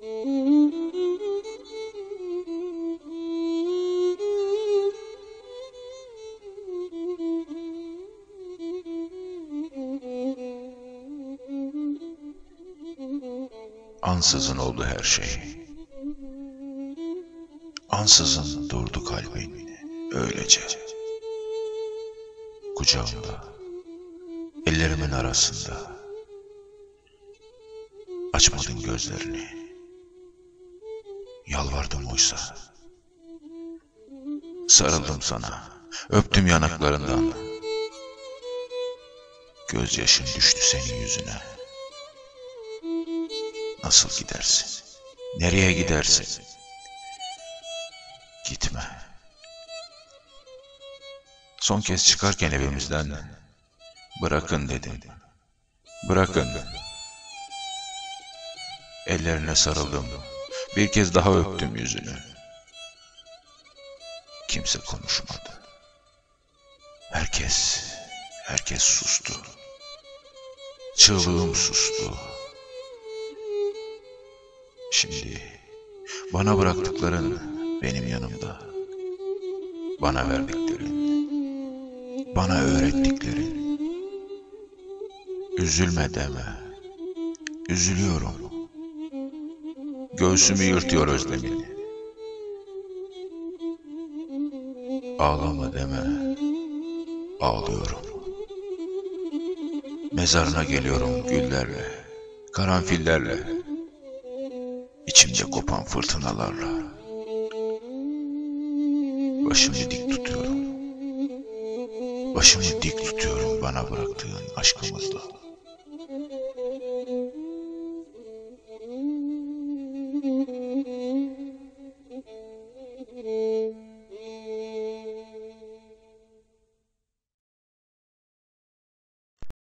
Ansızın oldu her şey. Ansızın durdu kalbin öylece. Kucağımda, ellerimin arasında. Açmadın gözlerini. Yalvardım oysa. Sarıldım sana, öptüm yanaklarından. Gözyaşın düştü senin yüzüne. Nasıl gidersin? Nereye gidersin? Gitme. Son kez çıkarken evimizden bırakın dedim. Bırakın. Ellerine sarıldım. Bir kez daha öptüm yüzünü. Kimse konuşmadı. Herkes, herkes sustu. Çığlığım sustu. Şimdi bana bıraktıkların benim yanımda. Bana verdiklerin, bana öğrettiklerin. Üzülme deme. Üzülüyorum. Göğsümü yırtıyor özlemin. Ağlama deme. Ağlıyorum. Mezarına geliyorum güllerle, karanfillerle. İçimde kopan fırtınalarla. Başımı dik tutuyorum. Başımı dik tutuyorum bana bıraktığın aşkımızla.